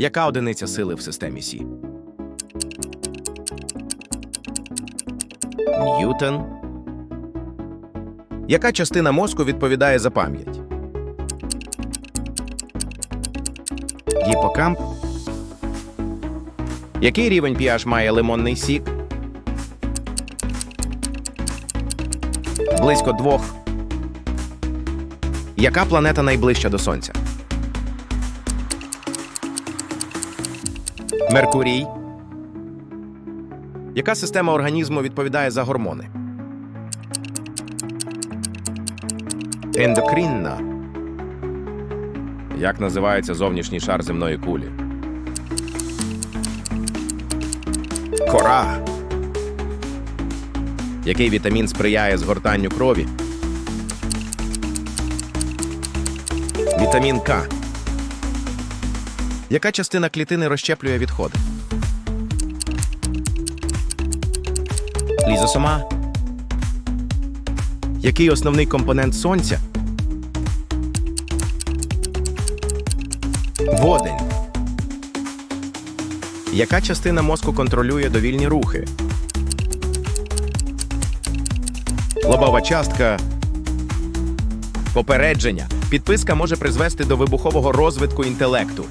Яка одиниця сили в системі Сі? Ньютон. Яка частина мозку відповідає за пам'ять? Гіпокамп. Який рівень pH має лимонний сік? Близько двох. Яка планета найближча до Сонця? Меркурій. Яка система організму відповідає за гормони? Ендокринна. Як називається зовнішній шар земної кулі? Кора. Який вітамін сприяє згортанню крові? Вітамін К. Яка частина клітини розщеплює відходи? Лізосома. Який основний компонент сонця? Водень. Яка частина мозку контролює довільні рухи? Лобова частка. Попередження. Підписка може призвести до вибухового розвитку інтелекту.